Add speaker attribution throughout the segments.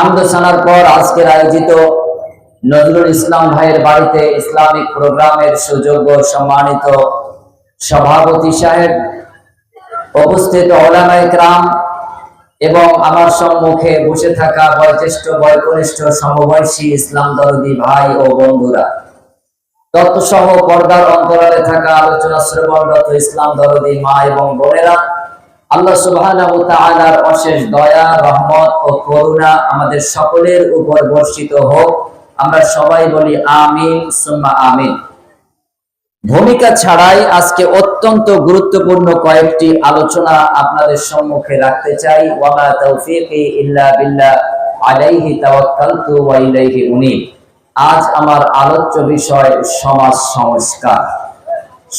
Speaker 1: হামদোসানার পর আজকের আয়োজিত নজরুল ইসলাম ভাইয়ের বাড়িতে ইসলামিক প্রোগ্রামের সুযোগ্য সম্মানিত সভাপতি সাহেব, উপস্থিত ওলামায়ে ক্রাম এবং আমার সম্মুখে বসে থাকা বয়োজ্যেষ্ঠ, বয়কনিষ্ঠ, সমবয়সী ইসলাম দরদি ভাই ও বন্ধুরা। তত্ত্বসহ পর্দার অন্তরালে থাকা আলোচনা শ্রবণরত ইসলাম দরদি মা এবং বোনেরা আল্লাহ সুবহানাহু তাআলার অশেষ দয়া, রহমত ও করুণা আমাদের সকলের উপর বর্ষিত হোক। আমরা সবাই বলি আমিন, সুম্মা আমিন। ভূমিকা ছাড়াই আজকে অত্যন্ত গুরুত্বপূর্ণ কয়েকটি আলোচনা আপনাদের সম্মুখে রাখতে চাই। ওয়ামা তৌফিকি ইল্লা বিল্লাহ, আলাইহি তাওয়াক্কালতু ওয়া ইলাইহি উনীব। আজ আমার আলোচ্য বিষয় সমাজ সংস্কার।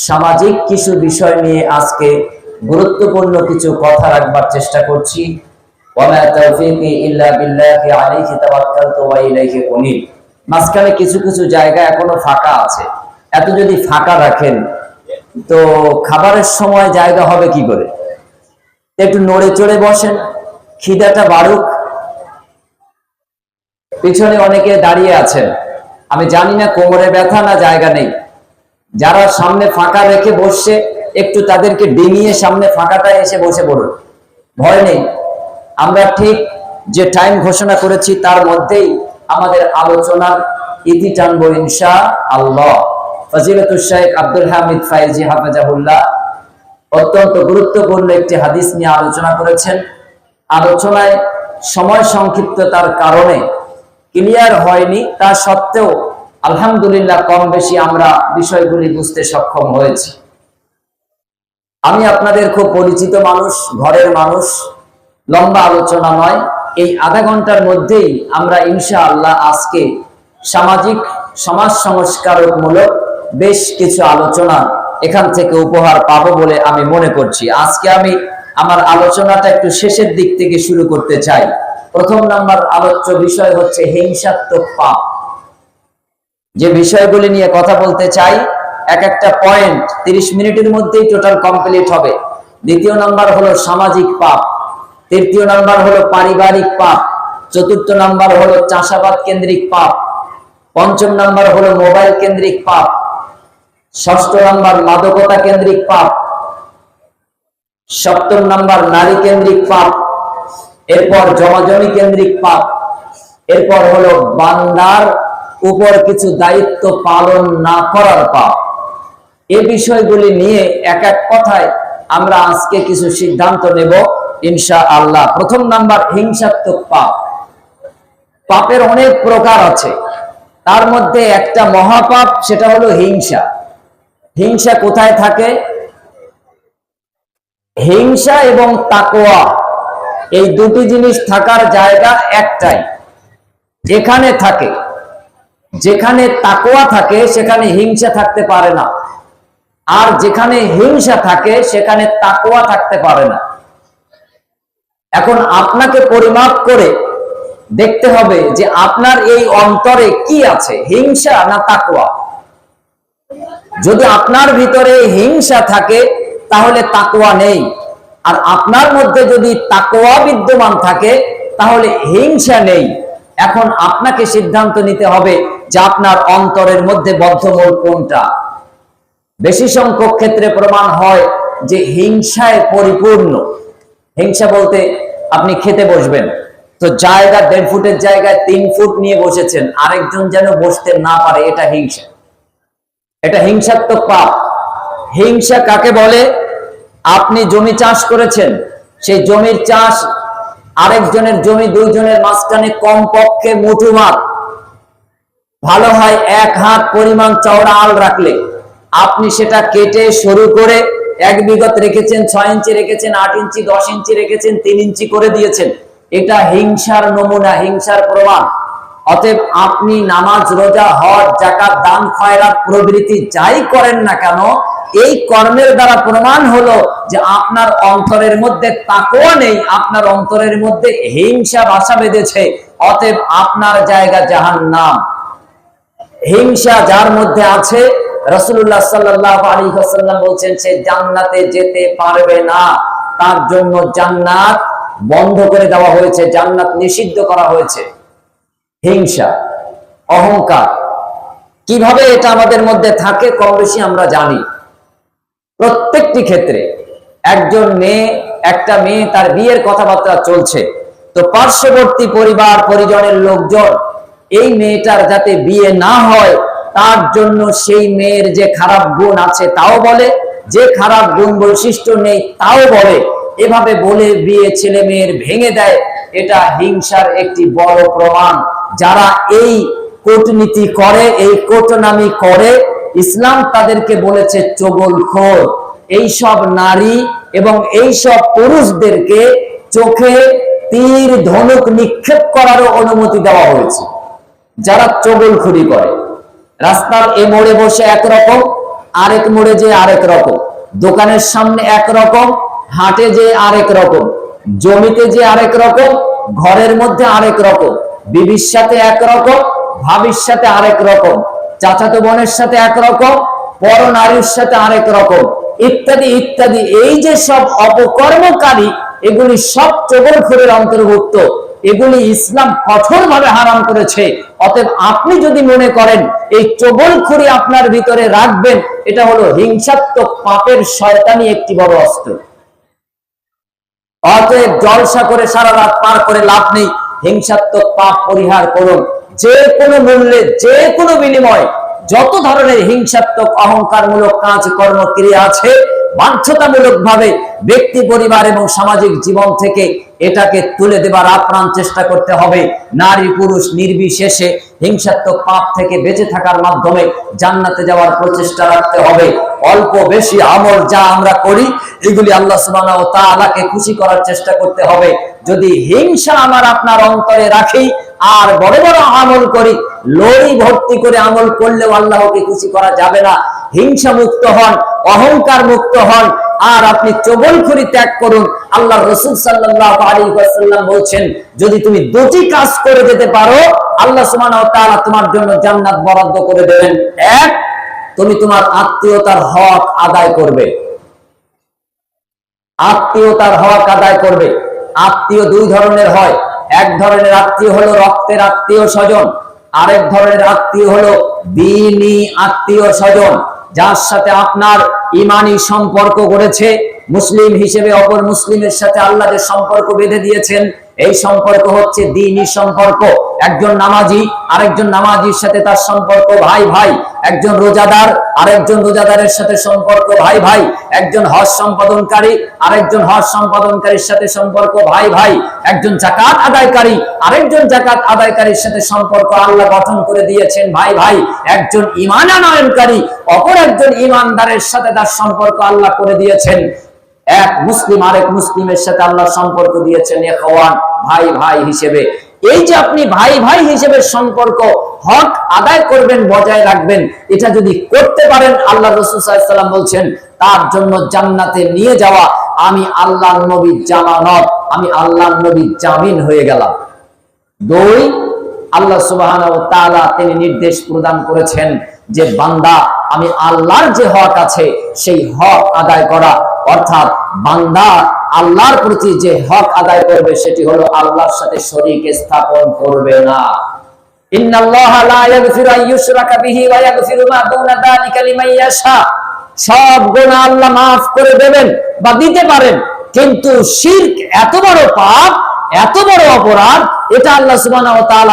Speaker 1: সামাজিক কিছু বিষয় নিয়ে আজকে গুরুত্বপূর্ণ কিছু কথা রাখবার চেষ্টা করছি। মাঝখানে কিছু কিছু জায়গা এখনও ফাঁকা আছে। এত যদি ফাঁকা রাখেন, তো খাবারের সময় জায়গা হবে কি করে? একটু নড়ে চড়ে বসেন, খিদাটা বাড়ুক। পিছনে অনেকে দাঁড়িয়ে আছেন। আমি জানি না কোমরে ব্যথা না জায়গা নেই। যারা সামনে ফাঁকা রেখে বসছে একটু তাদেরকে ডিঙিয়ে সামনে ফাঁকাটা এসে বসে পড়ুন। ভয় নেই। আমরা ঠিক যে টাইম ঘোষণা করেছি, তার মধ্যেই আমাদের আলোচনার ইতি টানবো ইনশা আল্লাহ ফজিলতুল আব্দুল হামিদ ফাইজি অত্যন্ত গুরুত্বপূর্ণ একটি হাদিস নিয়ে আলোচনা করেছেন। আলোচনায় সময় সংক্ষিপ্ততার কারণে ক্লিয়ার হয়নি। তা সত্ত্বেও আলহামদুলিল্লাহ কম বেশি আমরা বিষয়গুলি বুঝতে সক্ষম হয়েছি। আমি আপনাদের খুব পরিচিত মানুষ, ঘরের মানুষ, লম্বা আলোচনা নয়। এই আধা ঘণ্টার মধ্যেই আমরা ইনশা আল্লাহ আজকে সামাজিক, সমাজ সংস্কারকমূলক বেশ কিছু আলোচনা এখান থেকে উপহার পাবো বলে আমি মনে করছি। আজকে আমি আমার আলোচনাটা একটু শেষের দিক থেকে শুরু করতে চাই। প্রথম নাম্বার আলোচ্য বিষয় হচ্ছে হিংসাত্মক পাপ। যে বিষয়গুলি নিয়ে কথা বলতে চাই এক একটা পয়েন্ট তিরিশ মিনিটের মধ্যেই টোটাল কমপ্লিট হবে। দ্বিতীয় নাম্বার হলো সামাজিক পাপ। তৃতীয় নাম্বার হলো পারিবারিক পাপ। চতুর্থ নাম্বার হলো চাষাবাদ কেন্দ্রিক পাপ। পঞ্চম নাম্বার হলো মোবাইল কেন্দ্রিক পাপ। ষষ্ঠ নাম্বার মাদকতা কেন্দ্রিক পাপ। সপ্তম নাম্বার নারী কেন্দ্রিক পাপ। এরপর জমাজমি কেন্দ্রিক পাপ। এরপর হলো বান্দার উপর কিছু দায়িত্ব পালন না করার পাপ। এ বিষয়গুলি নিয়ে এক এক কথায় আমরা আজকে কিছু সিদ্ধান্ত নেব ইনশা আল্লাহ প্রথম নাম্বার, হিংসাত্মক পাপ। পাপের অনেক প্রকার আছে। তার মধ্যে একটা মহাপাপ, সেটা হলো হিংসা। হিংসা কোথায় থাকে? হিংসা এবং তাকোয়া এই দুটি জিনিস থাকার জায়গা একটাই। যেখানে থাকে, যেখানে তাকোয়া থাকে, সেখানে হিংসা থাকতে পারে না। আর যেখানে হিংসা থাকে, সেখানে তাকোয়া থাকতে পারে না। এখন আপনাকে পরিমাপ করে দেখতে হবে যে আপনার এই অন্তরে কি আছে, হিংসা না তাকোয়া যদি আপনার ভিতরে হিংসা থাকে, তাহলে তাকোয়া নেই। আর আপনার মধ্যে যদি তাকোয়া বিদ্যমান থাকে, তাহলে হিংসা নেই। এখন আপনাকে সিদ্ধান্ত নিতে হবে যে আপনার অন্তরের মধ্যে বদ্ধমূল কোনটা। বেশি সংখ্যক ক্ষেত্রে প্রমাণ হয় যে হিংসায় পরিপূর্ণ। হিংসা বলতে আপনি খেতে বসবেন। তো জায়গা দেড় ফুটের জায়গায় তিন ফুট নিয়ে বসেছেন, আরেকজন যেন বসতে না পারে, এটা হিংসা। এটা হিংসাত্মক পাপ। হিংসা কাকে বলে? আপনি জমি চাষ করেছেন, সেই জমির চাষ আরেকজনের জমি দুইজনের মাঝখানে কম পক্ষে মুঠু মাপ ভালো হয় এক হাত পরিমাণ চওড়া আল রাখলে। আপনি সেটা কেটে শুরু করে এক বিগত রেখেছেন, ছয় ইঞ্চি রেখেছেন, আট ইঞ্চি, দশ ইঞ্চি রেখেছেন, তিন ইঞ্চি করে দিয়েছেন। এটা হিংসার নমুনা, হিংসার প্রমাণ। অতএব আপনি নামাজ রোজা, হজ জাকাত দান, খয়রাত, প্রভৃতি যাই করেন না কেন, এই কর্মের দ্বারা প্রমাণ হলো যে আপনার অন্তরের মধ্যে তাকওয়া নেই, আপনার অন্তরের মধ্যে হিংসা, বাসা বেঁধেছে। অতএব আপনার জায়গা জাহান্নাম। হিংসা যার মধ্যে আছে রসুল্লাহ সাল্লাহ আলী হাসাল্লাম বলছেন, সে জান্নাতে যেতে পারবে না। তার জন্য জান্নাত বন্ধ করে দেওয়া হয়েছে, জান্নাত নিষিদ্ধ করা হয়েছে। হিংসা, অহংকার, কীভাবে এটা আমাদের মধ্যে থাকে কম বেশি আমরা জানি। প্রত্যেকটি ক্ষেত্রে একজন মেয়ে, একটা মেয়ে তার বিয়ের কথাবার্তা চলছে। তো পার্শ্ববর্তী পরিবার, পরিজনের লোকজন, এই মেয়েটার যাতে বিয়ে না হয় তার জন্য সেই মেয়ের যে খারাপ গুণ আছে তাও বলে, যে খারাপ গুণ বৈশিষ্ট্য নেই তাও বলে। এভাবে বলে বিয়ে ছেলে মেয়ের ভেঙে দেয়, এটা হিংসার একটি বড় প্রমাণ। যারা এই কূটনীতি করে, এই কোটনামি করে, ইসলাম তাদেরকে বলেছে চগলখোর এইসব নারী এবং এইসব পুরুষদেরকে চোখে তীর ধনুক নিক্ষেপ করারও অনুমতি দেওয়া হয়েছে। যারা চগলখুরি করে রাস্তার এ মোড়ে বসে একরকম আরেক মোড়ে যে আরেক রকম। দোকানের সামনে একরকম হাটে যে আরেক রকম, জমিতে যে আরেক রকম, ঘরের মধ্যে আরেক রকম, বিবির সাথে একরকম ভাবির সাথে আরেক রকম, চাচাতো বোনের সাথে একরকম পর নারীর সাথে আরেক রকম, ইত্যাদি ইত্যাদি। এই যে সব অপকর্মকারী, এগুলি সব চগলখুরের অন্তর্ভুক্ত। এগুলি ইসলাম কঠোরভাবে হারাম করেছে। অতএব আপনি যদি মনে করেন, এই চগলখুরি আপনার ভিতরে রাখবেন, এটা হলো হিংসাত্মক পাপের শয়তানি একটি বড় অস্ত্র। অতএব জলসা করে সারা রাত পার করে লাভ নেই। হিংসাত্মক পাপ পরিহার করুন। যে কোনো মূল্যে, যে কোনো বিনিময়, যত ধরনের হিংসাত্মক অহংকারমূলক কাজ কর্ম ক্রিয়া আছে বাধ্যতামূলক ভাবে ব্যক্তি, পরিবার এবং সামাজিক জীবন থেকে এটাকে তুলে দেবার আপ্রাণ চেষ্টা করতে হবে। নারী, পুরুষ নির্বিশেষে হিংসাত্মক পাপ থেকে বেঁচে থাকার মাধ্যমে জান্নাতে যাওয়ার প্রচেষ্টা রাখতে হবে। অল্প বেশি আমল যা আমরা করি, এগুলি আল্লাহ সুবহানাহু ওয়া তাআলাকে খুশি করার চেষ্টা করতে হবে। যদি হিংসা আমার আপনার অন্তরে রাখি আর বড় বড় আমল করি, লড়ি ভর্তি করে আমল করলেও আল্লাহকে খুশি করা যাবে না। হিংসা মুক্ত হন, অহংকার মুক্ত হন, আর আপনি চগলখুরি ত্যাগ করুন। আল্লাহ রসুল সাল্লাল্লাহু আলাইহি ওয়াসাল্লাম বলছেন, যদি তুমি দুটি কাজ করে যেতে পারো, আল্লাহ ওয়া তোমার জন্য জান্নাত বরাদ্দ করে দেবেন। এক, তুমি তোমার আত্মীয়তার হক আদায় করবে। আত্মীয়তার হক আদায় করবে। আত্মীয় দুই ধরনের হয়। এক ধরনের আত্মীয় হলো রক্তের আত্মীয় স্বজন, আরেক ধরনের আত্মীয় হলো দিনী আত্মীয় স্বজন, যার সাথে আপনার ইমানি সম্পর্ক গড়েছে। মুসলিম হিসেবে অপর মুসলিমের সাথে আল্লাহ সম্পর্ক বেঁধে দিয়েছেন। এই সম্পর্ক হচ্ছে দিনী সম্পর্ক। একজন নামাজি, আরেকজন নামাজির সাথে তার সম্পর্ক ভাই ভাই। একজন রোজাদার, আরেকজন রোজাদারের সাথে সম্পর্ক ভাই ভাই। একজন হজ সম্পাদনকারী, আরেকজন হজ সম্পাদনকারীর সাথে সম্পর্ক ভাই ভাই। একজন জাকাত আদায়কারী, আরেকজন জাকাত আদায়কারীর সাথে সম্পর্ক আল্লাহ গঠন করে দিয়েছেন ভাই ভাই। একজন ইমান আনয়নকারী, অপর একজন ইমানদারের সাথে তার সম্পর্ক আল্লাহ করে দিয়েছেন। এক মুসলিম আরেক মুসলিমের সাথে আল্লাহ সম্পর্ক দিয়েছেন এখান ভাই ভাই হিসেবে। এই যে আপনি ভাই ভাই হিসেবে সম্পর্ক হক আদায় করবেন, বজায় রাখবেন, এটা যদি করতে পারেন, আল্লাহ রসুলাম বলছেন, তার জন্য জান্নাতে নিয়ে যাওয়া, আমি আল্লাহ নবীর জামানত আমি আল্লাহ নবীর জামিন হয়ে গেলাম। দুই, আল্লাহ সুবাহ তিনি নির্দেশ প্রদান করেছেন যে বান্দা, আমি আল্লাহর যে হক আছে, সেই হক আদায় করা, অর্থাৎ বান্দা আল্লাহর প্রতি যে হক আদায় করবে, সেটি হলো আল্লাহর সাথে শরীক স্থাপন করবে না।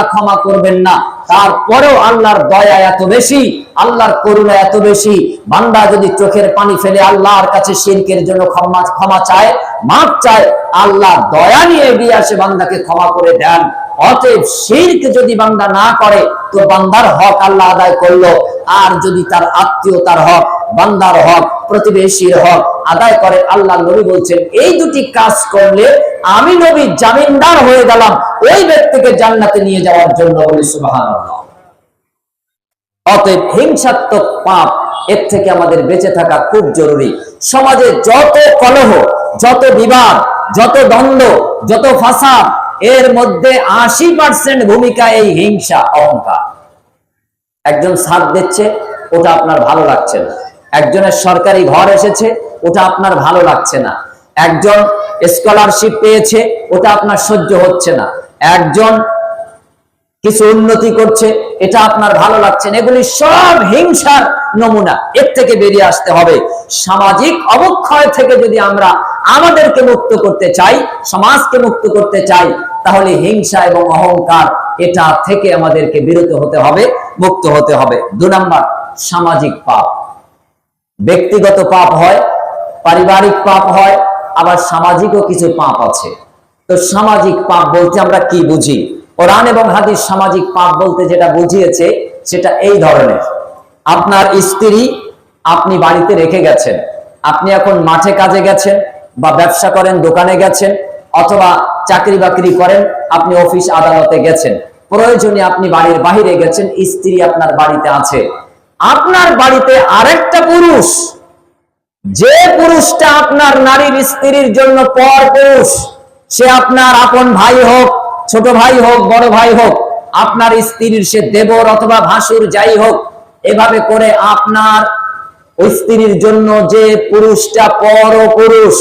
Speaker 1: ক্ষমা করবেন না। তারপরেও আল্লাহর দয়া এত বেশি, আল্লাহর করুণা এত বেশি। বান্দা যদি চোখের পানি ফেলে আল্লাহর কাছে শিরকের জন্য ক্ষমা ক্ষমা চায় মাপ চায়, আল্লাহ দয়া নিয়ে এগিয়ে আসে, বান্দাকে ক্ষমা করে দেন। অতএব শিরক যদি বান্দা না করে, তো বান্দার হক আল্লাহ আদায় করল। আর যদি তার আত্মীয়তার হক, বান্দার হক, প্রতিবেশীর হক আদায় করে, আল্লাহ নবী বলছেন, এই দুটি কাজ করলে আমি নবী জামিনদার হয়ে গেলাম, ওই ব্যক্তিকে জান্নাতে নিয়ে যাওয়ার জন্য বলি সুবহানাল্লাহ। অতএব হিংসাত্মক পাপ এর থেকে আমাদের বেঁচে থাকা খুব জরুরি। সমাজে যত কলহ, যত বিবাদ, যত দ্বন্দ্ব, যত ফাসাদ, এর মধ্যে আশি পার্সেন্ট ভূমিকা এই হিংসা, অহংকার। একজন সাথ দিচ্ছে, ওটা আপনার ভালো লাগছে না। একজনের সরকারি ঘর এসেছে, ওটা আপনার ভালো লাগছে না। একজন স্কলারশিপ পেয়েছে, ওটা আপনার সহ্য হচ্ছে না। একজন কিছু উন্নতি করছে, এটা আপনার ভালো লাগছে না। এগুলি সব হিংসার নমুনা, এর থেকে বেরিয়ে আসতে হবে। সামাজিক অবক্ষয় থেকে যদি আমরা আমাদেরকে মুক্ত করতে চাই, সমাজকে মুক্ত করতে চাই, তাহলে হিংসা এবং অহংকার, এটা থেকে আমাদেরকে বিরত হতে হবে, মুক্ত হতে হবে। দু নম্বর, সামাজিক পাপ। ব্যক্তিগত পাপ হয়, পারিবারিক পাপ হয় আবার সামাজিকও কিছু পাপ আছে। তো সামাজিক পাপ বলতে আমরা কি বুঝি? কোরআন এবং হাদিস সামাজিক পাপ বলতে যেটা বুঝিয়েছে, সেটা এই ধরনের। আপনার স্ত্রী আপনি বাড়িতে রেখে গেছেন, আপনি এখন মাঠে কাজে গেছেন বা ব্যবসা করেন, দোকানে গেছেন, অথবা চাকরি বাকরি করেন, আপনি অফিস আদালতে গেছেন। প্রয়োজনে আপনি বাড়ির বাহিরে গেছেন, স্ত্রী আপনার বাড়িতে আছে। আপনার বাড়িতে আরেকটা পুরুষ যে পুরুষটা আপনার নারীর স্ত্রীর জন্য পর পুরুষ, সে আপনার আপন ভাই হোক, ছোট ভাই হোক, বড় ভাই হোক, আপনার স্ত্রীর সে দেবর অথবা ভাসুর যাই হোক, এভাবে করে আপনার স্ত্রীর জন্য যে পুরুষটা পর পুরুষ,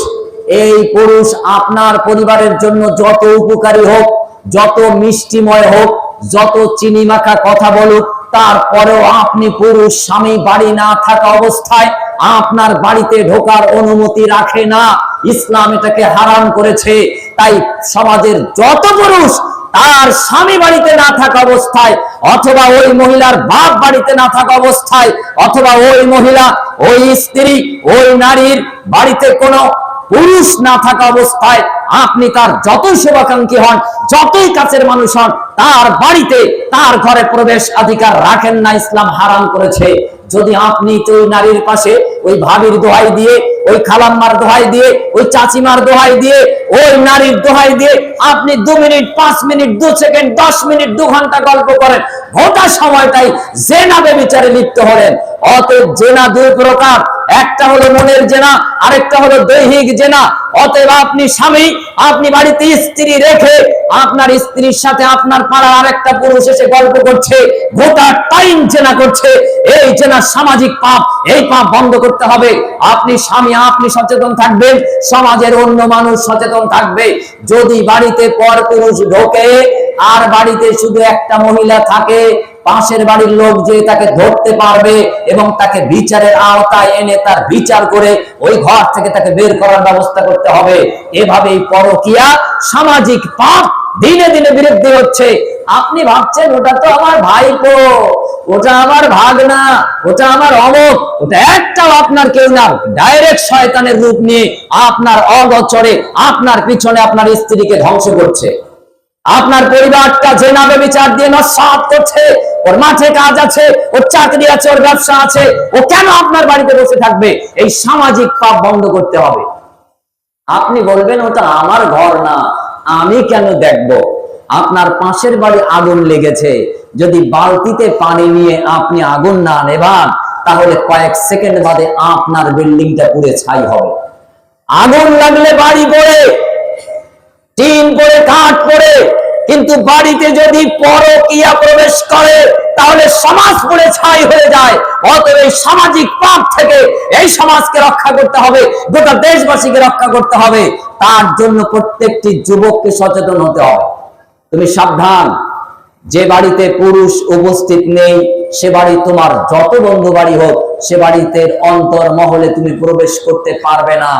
Speaker 1: এই পুরুষ আপনার পরিবারের জন্য যত উপকারী হোক, যত মিষ্টিময় হোক, যত চিনি মাখা কথা বলুক, তারপরেও আপনি পুরুষ, স্বামী বাড়ি না থাকা অবস্থায় আপনার বাড়িতে ঢোকার অনুমতি রাখে না। ইসলাম এটাকে হারাম করেছে। তাই সমাজের যত পুরুষ তার স্বামী বাড়িতে না থাকা অবস্থায় অথবা ওই মহিলার বাপ বাড়িতে না থাকা অবস্থায় অথবা ওই মহিলা, ওই স্ত্রী, ওই নারীর বাড়িতে কোনো পুরুষ না থাকা অবস্থায় আপনি তার যতই শুভাকাঙ্ক্ষী হন, যতই কাছের মানুষ হন, তার বাড়িতে, তার ঘরে প্রবেশ অধিকার রাখেন না। ইসলাম হারাম করেছে। যদি আপনি তো নারীর পাশে ওই ভাবির দোহাই দিয়ে, ওই খালাম্মার দোহাই দিয়ে, ওই চাচিমার দোহাই দিয়ে, ওই নারীর দোহাই দিয়ে আপনি দু মিনিট, পাঁচ মিনিট, দু সেকেন্ড, দশ মিনিট, দু ঘণ্টা গল্প করেন। গোটা সময়টাই জেনাবে বিচারে লিপ্ত হলেন। অত জেনা দুই প্রকার। একটা হলো মনের জেনা, আরেকটা হলো দৈহিক জেনা। অতএব আপনি স্বামী, আপনি বাড়িতে স্ত্রী রেখে আপনার স্ত্রীর সাথে আপনার পাড়ার আরেকটা পুরুষ এসে গল্প করছে, গোটা টাইম জেনা করছে, এই জেনা সামাজিক পাপ, এই পাপ বন্ধ করতে হবে। আপনি স্বামী, আপনি সচেতন থাকবেন, সমাজের অন্য মানুষ সচেতন থাকবে। যদি বাড়িতে পর পুরুষ ঢোকে, আর বাড়িতে শুধু একটা মহিলা থাকে পাশের বাড়ির লোক যে তাকে ধরতে পারবে এবং তাকে বিচারের আওতায় এনে তার বিচার করে ওই ঘর থেকে তাকে বের করার ব্যবস্থা করতে হবে। এভাবেই পরকিয়া সামাজিক পাপ দিনে দিনে বিরুদ্ধে হচ্ছে। আপনি ভাবছেন, ওটা তো আমার ভাইপো, ওটা আমার ভাগনা, ওটা আমার অমক, ওটা একটাও আপনার কেউ না। ডাইরেক্ট শয়তানের রূপ নিয়ে আপনার অগচরে, আপনার পিছনে আপনার স্ত্রীকে ধ্বংস করছে। আপনার পরিবারটা জেনাবে বিচার দিয়ে নস্বাত করছে, ওর মাঠে কাজ আছে, ওর চাকরি আছে, ওর ব্যবসা আছে, ও কেন আপনার বাড়িতে বসে থাকবে? এই সামাজিক পাপ বন্ধ করতে হবে। আপনি বলবেন, ওটা আমার ঘর না, আমি কেন দেখব? আপনার পাশের বাড়ি আগুন লেগেছে। যদি বালতিতে পানি নিয়ে আপনি আগুন না নেবান তাহলে কয়েক সেকেন্ড বাদে আপনার বিল্ডিংটা পুড়ে ছাই হবে। আগুন লাগলে বাড়ি পড়ে টিন পড়ে কাঠ পড়ে কিন্তু বাড়িতে যদি পরকিয়া প্রবেশ করে, তাহলে সমাজ পড়ে ছাই হয়ে যায়। অতএব এই সামাজিক পাপ থেকে এই সমাজকে রক্ষা করতে হবে, গোটা দেশবাসীকে রক্ষা করতে হবে। তার জন্য প্রত্যেকটি যুবককে সচেতন হতে হবে। তুমি সাবধান, যে বাড়িতে পুরুষ উপস্থিত নেই, সে বাড়ি তোমার যত বন্ধু বাড়ি হোক, সে বাড়িতে অন্তর মহলে তুমি প্রবেশ করতে পারবে না।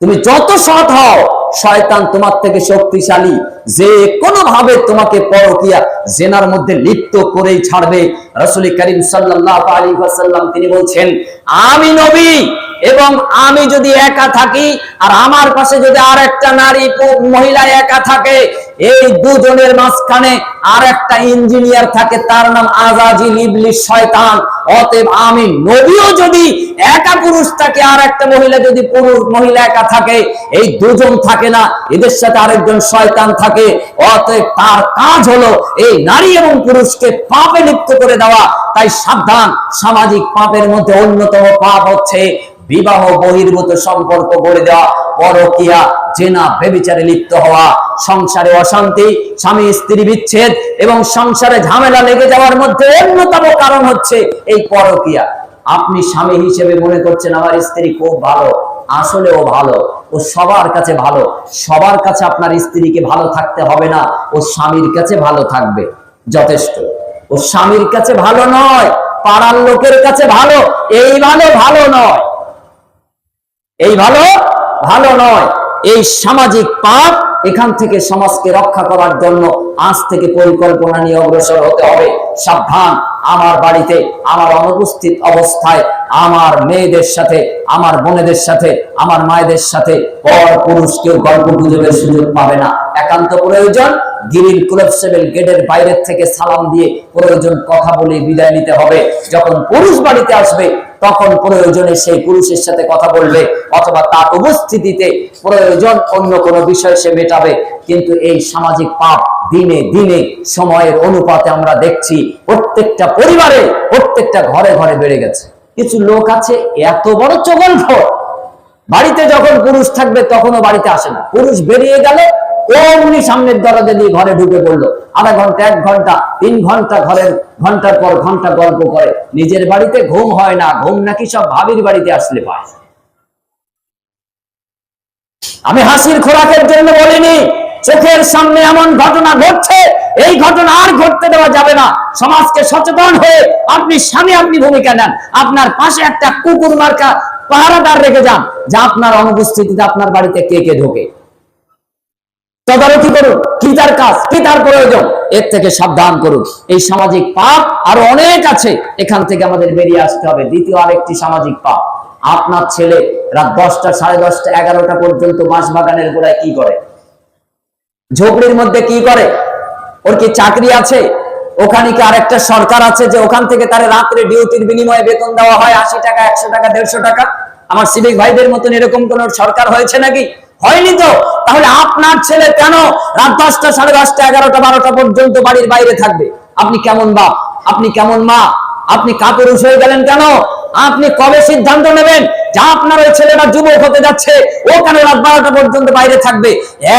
Speaker 1: তুমি যত সৎ হও, শয়তান তোমার থেকে শক্তিশালী। যে কোনো ভাবে তোমাকে পরকিয়া, জেনার মধ্যে লিপ্ত করেই ছাড়বে। রসুল করিম আলাইহি ওয়াসাল্লাম তিনি বলছেন, আমি নবী এবং আমি যদি একা থাকি, আর আমার পাশে যদি আর একটা নারী মহিলা একা থাকে, এই দুজনের মাঝখানে আর একটা ইঞ্জিনিয়ার থাকে, তার নাম আজাজি ইবলিস শয়তান। অতএব আমি নবীও যদি একা পুরুষ থাকে আর একটা মহিলা যদি পুরুষ মহিলা একা থাকে, এই দুজন থাকে না, এদের সাথে আরেকজন শয়তান থাকে। অতএব তার কাজ হলো এই নারী এবং পুরুষকে পাপে লিপ্ত করে দেওয়া। তাই সাবধান, সামাজিক পাপের মধ্যে অন্যতম পাপ হচ্ছে বিবাহ বহির্ভূত সম্পর্ক গড়ে দেওয়া, পরকিয়া, জেনা বেবিচারে লিপ্ত হওয়া, সংসারে অশান্তি, স্বামী, স্ত্রী বিচ্ছেদ এবং সংসারে ঝামেলা লেগে যাওয়ার মধ্যে অন্যতম কারণ হচ্ছে এই পরকিয়া। আপনি স্বামী হিসেবে মনে করছেন, আমার স্ত্রী খুব ভালো আসলে ও ভালো, ও সবার কাছে ভালো, সবার কাছে আপনার স্ত্রীকে ভালো থাকতে হবে না, ও স্বামীর কাছে ভালো থাকবে। যথেষ্ট। ও স্বামীর কাছে ভালো নয়, পাড়ার লোকের কাছে ভালো, এই ভালো ভালো নয়। এই ভালো ভালো নয়। এই সামাজিক পাপ এখান থেকে সমাজকে রক্ষা করার জন্য আজ থেকে পরিকল্পনা নিয়ে অগ্রসর হতে হবে। সাবধান, আমার বাড়িতে, আমার অনুপস্থিত অবস্থায়, আমার মেয়েদের সাথে, আমার বোনেদের সাথে, আমার মায়েদের সাথে পর পুরুষ কেউ গল্প গুজবের সুযোগ পাবে না। একান্ত প্রয়োজন গিরিল কুলফসেবেল গেটের বাইরের থেকে সালাম দিয়ে প্রয়োজন কথা বলে বিদায় নিতে হবে। যখন পুরুষ বাড়িতে আসবে, তখন প্রয়োজনে সেই পুরুষের সাথে কথা বলবে, অথবা তার উপস্থিতিতে প্রয়োজন অন্য কোনো বিষয় সে মেটাবে কিন্তু এই সামাজিক পাপ দিনে দিনে সময়ের অনুপাতে আমরা দেখছি প্রত্যেকটা পরিবারে, প্রত্যেকটা ঘরে ঘরে বেড়ে গেছে। কিছু লোক আছে, এত বড় চগল বাড়িতে যখন পুরুষ থাকবে তখনও বাড়িতে আসে না। পুরুষ বেরিয়ে গেলে, অমনি সামনের দরজা দিয়ে ঘরে ঢুকে পড়ল। আধা ঘণ্টা, এক ঘণ্টা, তিন ঘণ্টা ঘরের ঘণ্টার পর ঘণ্টা গল্প করে। নিজের বাড়িতে ঘুম হয় না, ঘুম নাকি সব ভাবির বাড়িতে আসলে পায়। আমি হাসির খোরাকের জন্য বলিনি, চোখের সামনে এমন ঘটনা ঘটছে, এই ঘটনা আর ঘটতে দেওয়া যাবে না। সমাজকে সচেতন হয়ে আপনি স্বামী, আপনি ভূমিকা নেন। আপনার পাশে একটা কুকুর মার্কা পাহারাদার রেখে যান, যা আপনার অনুপস্থিতিতে আপনার বাড়িতে কে কে ঢোকে। তদারকি করুন, কি তার কাজ, কি তার প্রয়োজন, এর থেকে সাবধান করুন। এই সামাজিক পাপ আরও অনেক আছে, এখান থেকে আমাদের বেরিয়ে আসতে হবে। দ্বিতীয় আরেকটি সামাজিক পাপ। আপনার ছেলে রাত দশটা, সাড়ে দশটা, এগারোটা পর্যন্ত বাঁশ বাগানের গোড়ায় কি করে? ঝোপড়ির মধ্যে কি করে? ওর কি চাকরি আছে? ওখানে কি আরেকটা সরকার আছে যে ওখান থেকে তার রাত্রে ডিউটির বিনিময়ে বেতন দেওয়া হয় আশি টাকা, একশো টাকা, দেড়শো টাকা? আমার সিভিক ভাইদের মতন এরকম কোন সরকার হয়েছে নাকি? হয়নি তো। তাহলে আপনার ছেলে কেন রাত দশটা, সাড়ে দশটা, এগারোটা, বারোটা পর্যন্ত বাড়ির বাইরে থাকবে? আপনি কেমন বাপ? আপনি কেমন মা? আপনি কাপুরুষ হয়ে গেলেন কেন? আপনি কবে সিদ্ধান্ত নেবেন যা আপনার ওই ছেলেটা যুবক হতে যাচ্ছে? ও কেন রাত বারোটা পর্যন্ত বাইরে থাকবে।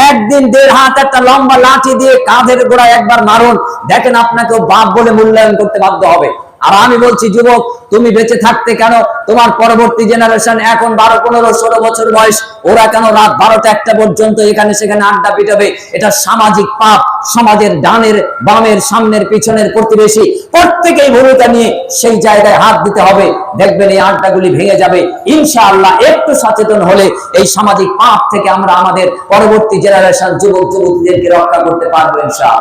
Speaker 1: একদিন দেড় হাত একটা লম্বা লাঠি দিয়ে কাঁধের গোড়ায় একবার মারুন। দেখেন আপনাকে বাপ বলে মূল্যায়ন করতে বাধ্য হবে। আর আমি বলছি, যুবক, তুমি বেঁচে থাকতে কেন? তোমার পরবর্তী জেনারেশন এখন বারো, পনেরো, ষোলো বছর বয়স, ওরা কেন রাত বারোটা একটা পর্যন্ত এখানে সেখানে আড্ডা পিটাবে? এটা সামাজিক পাপ, সমাজের ডানের বামের সামনের পিছনের প্রতিবেশী। প্রত্যেকেই ভূমিকা নিয়ে সেই জায়গায় হাত দিতে হবে। দেখবেন এই আড্ডাগুলি ভেঙে যাবে। ইনশাআল্লাহ একটু সচেতন হলে এই সামাজিক পাপ থেকে আমরা আমাদের পরবর্তী জেনারেশন যুবক, যুবতীদেরকে রক্ষা করতে পারব ইনশাআল্লাহ।